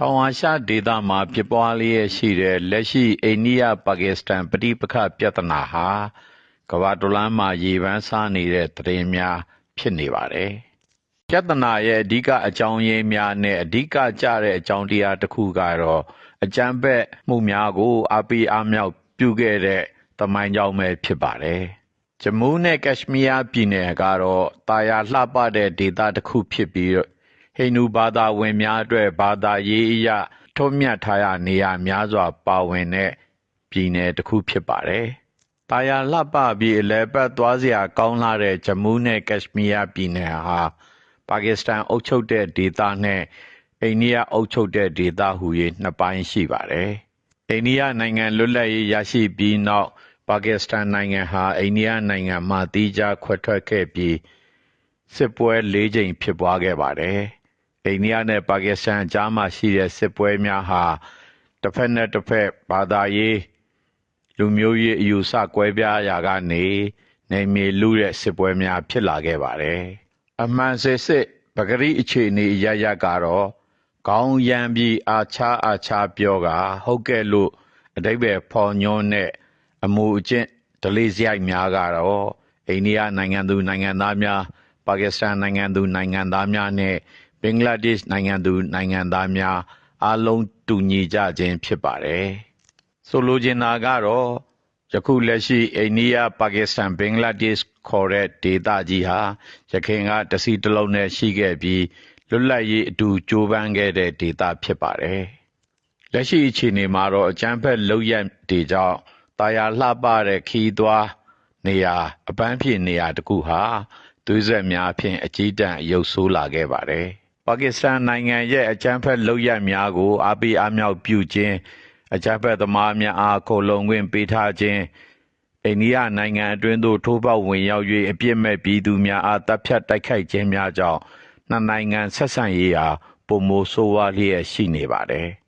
တောင်အာရှဒေသမှာ ဖြစ်ပွားလျက်ရှိတဲ့ လက်ရှိ အိန္ဒိယပါကစ္စတန် ပဋိပက္ခပြဿနာဟာ ကမ္ဘာတစ်လွှားမှာ ရေပန်းစားနေတဲ့သတင်းများ ဖြစ်နေပါတယ်။ပြဿနာရဲ့ အဓိကအကြောင်းရင်းများနဲ့ အဓိကကျတဲ့အကြောင်းတရားတစ်ခုကတော့ အကြမ်းဖက်မှုများကိုအပိအမြောက်ပြုခဲ့တဲ့ သမိုင်းကြောင်းပဲ ဖြစ်ပါတယ်။ဂျမူးနဲ့ ကက်ရှမီးယားပြည်နယ်ကတော့တာယာလှပတဲ့ ဒေသတစ်ခုဖြစ်ပြီး ဟိန္ဒူဘာသာဝင်များအတွက်ဘာသာရေးအရထွန်းမြတ်ထားရနေရာများစွာပါဝင်တဲ့ပြည်နယ်တစ်ခုဖြစ်ပါတယ်။တာယာလှပပြီးအလဲပတ်သွားစရာကောင်းလာတဲ့ဂျမူးနဲ့ကက်ရှမီးယားပြည်နယ်ဟာပါကစ္စတန်အုပ်ချုပ်တဲ့ဒေသနဲ့အိန္ဒိယအုပ်ချုပ်တဲ့ဒေသဟူ၍နှစ်ပိုင်းရှိပါတယ်။အိန္ဒိယနိုင်ငံလွတ်လပ်ရေးရရှိပြီးနောက်ပါကစ္စတန်နိုင်ငံဟာအိန္ဒိယနိုင်ငံမှတီးခြားခွဲထွက်ခဲ့ပြီးစစ်ပွဲ၄ကြိမ်ဖြစ်ပွားခဲ့ပါတယ်။ အိန္ဒိယနဲ့ပါကစ္စတန်အကြားမှာရှိတဲ့စစ်ပွဲများဟာတစ်ဖက်နဲ့တစ်ဖက်ဘာသာရေးလူမျိုးရေးအယူဆကွဲပြားရာကနေနေမြေလူတဲ့စစ်ပွဲများဖြစ်လာခဲ့ပါတယ်။အမှန်စစ်စစ်ပဂရိအခြေအနေအရရကတော့ခေါင်းရမ်းပြီးအာချာအာချာပြောကဟုတ်ကဲ့လို့အတိတ်ပဲဖော်ညွှန်းတဲ့အမှုအကျင့်ဒလေးစရိုက်များကတော့အိန္ဒိယနိုင်ငံသူနိုင်ငံသားများပါကစ္စတန်နိုင်ငံသူနိုင်ငံသားများနဲ့ဘ င်္ဂလားဒေ့ရှ်နိုင်ငံသူနိုင်ငံသားများအားလုံးတူညီကြခြင်းဖြစ်ပါတယ်။ဆိုလိုချင်တာကတော့ယခုလက်ရှိအိန္ဒိယပါကစ္စတန်ဘင်္ဂလားဒေ့ရှ်ခေါ်တဲ့ဒေသကြီးဟာရခိုင်ကတစီတစ်လုံးနဲ့ရှိခဲ့ပြီးလွတ်လပ်ရေးအတူကြိုးပမ်းခဲ့တဲ့ဒေသဖြစ်ပါတယ်။လက်ရှိအခြေအနေမှာတော့အကြမ်းဖက်လုပ်ရက်တွေကြောင့်တာယာလှပတဲ့ခီးသွားနေရာအပန်းဖြေနေရာတခုဟာသွေးဆက်များဖြင့်အကြီးတန်းအယုတ်ဆိုးလာခဲ့ပါတယ်။ ပါကစ္စတန်နိုင်ငံရဲ့အကြမ်းဖက်လုပ်ရက်များကိုအပိအမြောက်ပြုခြင်းအကြမ်းဖက်သမားများအားကိုလုံခွင့်ပေးထားခြင်းအိန္ဒိယနိုင်ငံအတွင်းသို့ထိုးပေါက်ဝင်ရောက်၍အပြစ်မဲ့ပြည်သူများအားတပ်ဖြတ်တိုက်ခိုက်ခြင်းများကြောင့်နှစ်နိုင်ငံဆက်ဆံရေးဟာပုံမိုးဆိုးဝါးလျက်ရှိနေပါတယ်။